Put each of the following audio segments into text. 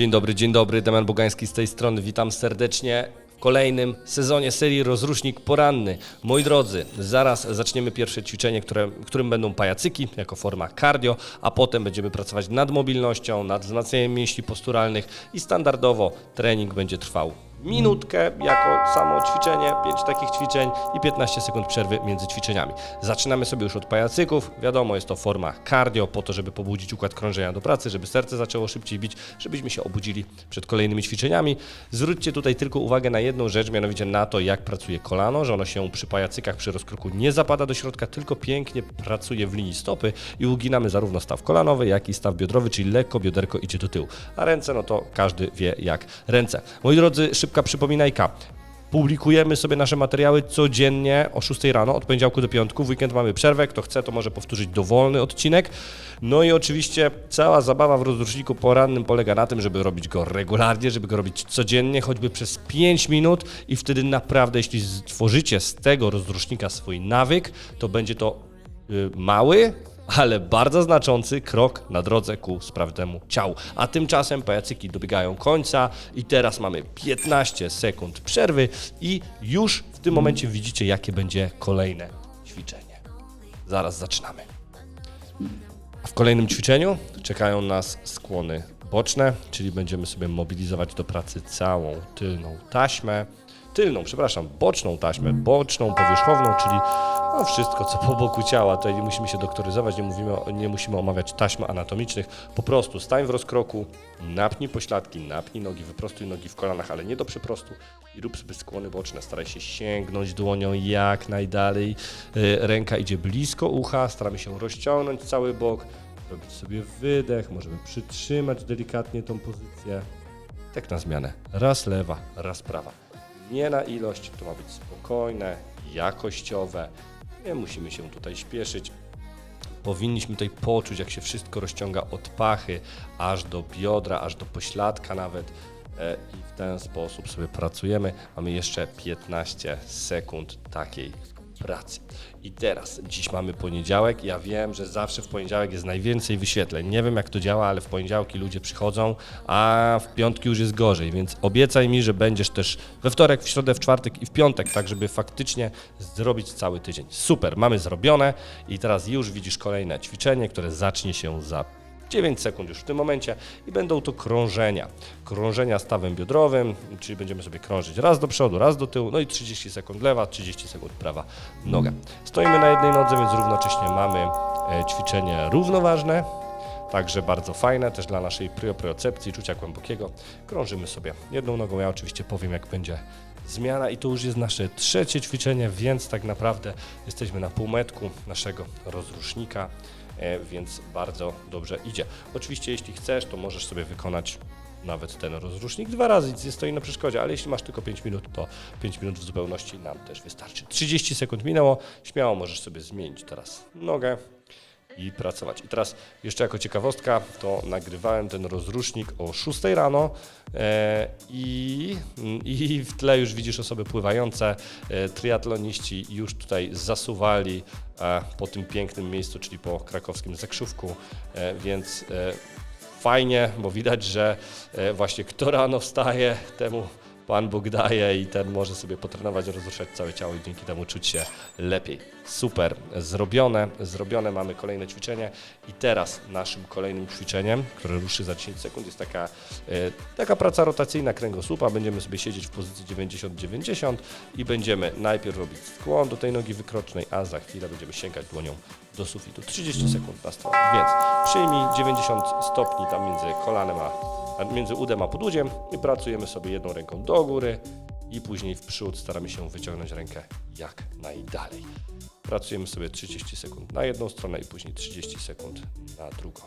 Dzień dobry, dzień dobry, Damian Bogański z tej strony, witam serdecznie w kolejnym sezonie serii Rozrusznik Poranny. Moi drodzy, zaraz zaczniemy pierwsze ćwiczenie, które, którym będą pajacyki jako forma cardio, a potem będziemy pracować nad mobilnością, nad wzmacnianiem mięśni posturalnych i standardowo trening będzie trwał minutkę jako samo ćwiczenie, 5 takich ćwiczeń i 15 sekund przerwy między ćwiczeniami. Zaczynamy sobie już od pajacyków. Wiadomo, jest to forma cardio po to, żeby pobudzić układ krążenia do pracy, żeby serce zaczęło szybciej bić, żebyśmy się obudzili przed kolejnymi ćwiczeniami. Zwróćcie tutaj tylko uwagę na jedną rzecz, mianowicie na to, jak pracuje kolano, że ono się przy pajacykach, przy rozkroku nie zapada do środka, tylko pięknie pracuje w linii stopy i uginamy zarówno staw kolanowy, jak i staw biodrowy, czyli lekko bioderko idzie do tyłu. A ręce, no to każdy wie jak ręce. Moi drodzy, szybka przypominajka. Publikujemy sobie nasze materiały codziennie o 6 rano, od poniedziałku do piątku. W weekend mamy przerwę. Kto chce, to może powtórzyć dowolny odcinek. No i oczywiście cała zabawa w rozruszniku porannym polega na tym, żeby robić go regularnie, żeby go robić codziennie, choćby przez 5 minut i wtedy naprawdę, jeśli stworzycie z tego rozrusznika swój nawyk, to będzie to y, mały, ale bardzo znaczący krok na drodze ku sprawnemu ciału. A tymczasem pajacyki dobiegają końca i teraz mamy 15 sekund przerwy i już w tym momencie widzicie, jakie będzie kolejne ćwiczenie. Zaraz zaczynamy. W kolejnym ćwiczeniu czekają nas skłony boczne, czyli będziemy sobie mobilizować do pracy całą tylną taśmę. Tylną, przepraszam, boczną taśmę, boczną, powierzchowną, czyli no wszystko, co po boku ciała. Tutaj nie musimy się doktoryzować, nie, mówimy, nie musimy omawiać taśm anatomicznych. Po prostu stań w rozkroku, napnij pośladki, napnij nogi, wyprostuj nogi w kolanach, ale nie do przyprostu i rób sobie skłony boczne. Staraj się sięgnąć dłonią jak najdalej. Y, Ręka idzie blisko ucha, staramy się rozciągnąć cały bok, robić sobie wydech, możemy przytrzymać delikatnie tą pozycję. Tak na zmianę. Raz lewa, raz prawa. Nie na ilość, to ma być spokojne, jakościowe. Nie musimy się tutaj śpieszyć. Powinniśmy tutaj poczuć, jak się wszystko rozciąga od pachy aż do biodra, aż do pośladka nawet. E, I w ten sposób sobie pracujemy. Mamy jeszcze 15 sekund takiej pracy. I teraz, dziś mamy poniedziałek. Ja wiem, że zawsze w poniedziałek jest najwięcej wyświetleń. Nie wiem, jak to działa, ale w poniedziałki ludzie przychodzą, a w piątki już jest gorzej, więc obiecaj mi, że będziesz też we wtorek, w środę, w czwartek i w piątek, tak żeby faktycznie zrobić cały tydzień. Super, mamy zrobione i teraz już widzisz kolejne ćwiczenie, które zacznie się za 9 sekund już w tym momencie i będą to krążenia. Krążenia stawem biodrowym, czyli będziemy sobie krążyć raz do przodu, raz do tyłu, no i 30 sekund lewa, 30 sekund prawa noga. Stoimy na jednej nodze, więc równocześnie mamy e, ćwiczenie równoważne, także bardzo fajne, też dla naszej priopriocepcji, czucia głębokiego. Krążymy sobie jedną nogą, ja oczywiście powiem jak będzie zmiana i to już jest nasze trzecie ćwiczenie, więc tak naprawdę jesteśmy na półmetku naszego rozrusznika więc bardzo dobrze idzie. Oczywiście, jeśli chcesz, to możesz sobie wykonać nawet ten rozrusznik dwa razy, nic nie stoi na przeszkodzie, ale jeśli masz tylko 5 minut, to 5 minut w zupełności nam też wystarczy. 30 sekund minęło, śmiało możesz sobie zmienić teraz nogę i pracować. I teraz jeszcze jako ciekawostka, to nagrywałem ten rozrusznik o 6 rano e, i, i w tle już widzisz osoby pływające, e, triatloniści już tutaj zasuwali e, po tym pięknym miejscu, czyli po krakowskim Zakrzówku, więc fajnie, bo widać, że właśnie kto rano wstaje, temu Pan Bóg daje i ten może sobie potrenować, rozruszać całe ciało i dzięki temu czuć się lepiej. Super, zrobione, zrobione, mamy kolejne ćwiczenie i teraz naszym kolejnym ćwiczeniem, które ruszy za 10 sekund jest taka, e, taka praca rotacyjna kręgosłupa, będziemy sobie siedzieć w pozycji 90-90 i będziemy najpierw robić skłon do tej nogi wykrocznej, a za chwilę będziemy sięgać dłonią do sufitu. 30 sekund na stronę, więc przyjmij 90 stopni tam między kolanem a między udem a podłudziem i pracujemy sobie jedną ręką do góry i później w przód staramy się wyciągnąć rękę jak najdalej. Pracujemy sobie 30 sekund na jedną stronę i później 30 sekund na drugą.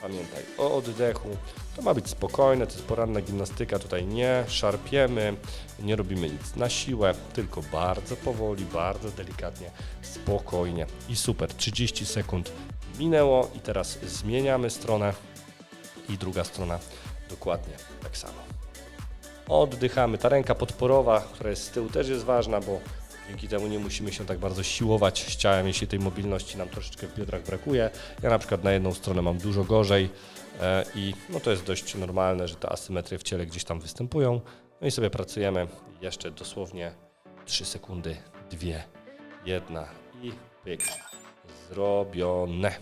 Pamiętaj o oddechu. To ma być spokojne, to jest poranna gimnastyka. Tutaj nie szarpiemy, nie robimy nic na siłę, tylko bardzo powoli, bardzo delikatnie, spokojnie. I super, 30 sekund minęło i teraz zmieniamy stronę i druga strona dokładnie tak samo. Oddychamy. Ta ręka podporowa, która jest z tyłu, też jest ważna, bo dzięki temu nie musimy się tak bardzo siłować z ciałem, jeśli tej mobilności nam troszeczkę w biodrach brakuje. Ja na przykład na jedną stronę mam dużo gorzej E, I no to jest dość normalne, że te asymetrie w ciele gdzieś tam występują. No i sobie pracujemy jeszcze dosłownie 3 sekundy, 2, 1 i pyk. Zrobione.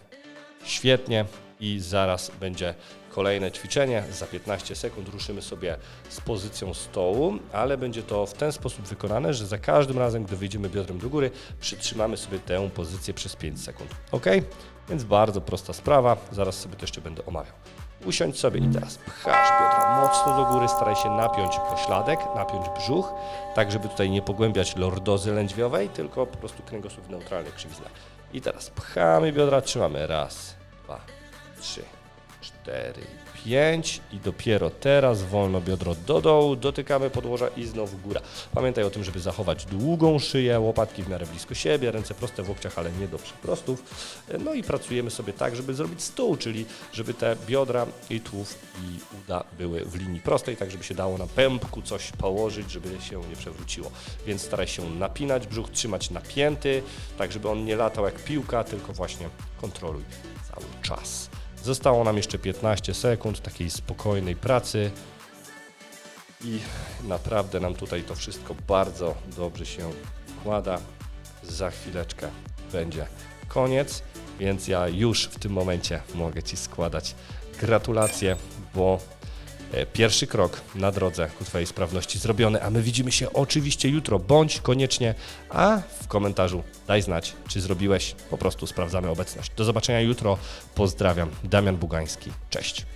Świetnie i zaraz będzie kolejne ćwiczenie. Za 15 sekund ruszymy sobie z pozycją stołu, ale będzie to w ten sposób wykonane, że za każdym razem, gdy wyjdziemy biodrem do góry, przytrzymamy sobie tę pozycję przez 5 sekund. Ok? Więc bardzo prosta sprawa. Zaraz sobie to jeszcze będę omawiał. Usiądź sobie i teraz pchasz biodra mocno do góry, staraj się napiąć pośladek, napiąć brzuch, tak żeby tutaj nie pogłębiać lordozy lędźwiowej, tylko po prostu kręgosłup neutralny, krzywizna. I teraz pchamy biodra, trzymamy raz, dwa, trzy, cztery, pięć i dopiero teraz wolno biodro do dołu, dotykamy podłoża i znowu góra. Pamiętaj o tym, żeby zachować długą szyję, łopatki w miarę blisko siebie, ręce proste w łokciach, ale nie do przyprostów. No i pracujemy sobie tak, żeby zrobić stół, czyli żeby te biodra i tułów i uda były w linii prostej, tak żeby się dało na pępku coś położyć, żeby się nie przewróciło. Więc staraj się napinać brzuch, trzymać napięty, tak żeby on nie latał jak piłka, tylko właśnie kontroluj cały czas. Zostało nam jeszcze 15 sekund takiej spokojnej pracy i naprawdę nam tutaj to wszystko bardzo dobrze się układa. Za chwileczkę będzie koniec, więc ja już w tym momencie mogę Ci składać gratulacje, bo pierwszy krok na drodze ku Twojej sprawności zrobiony, a my widzimy się oczywiście jutro, bądź koniecznie, a w komentarzu daj znać, czy zrobiłeś, po prostu sprawdzamy obecność. Do zobaczenia jutro, pozdrawiam, Damian Bugański, cześć.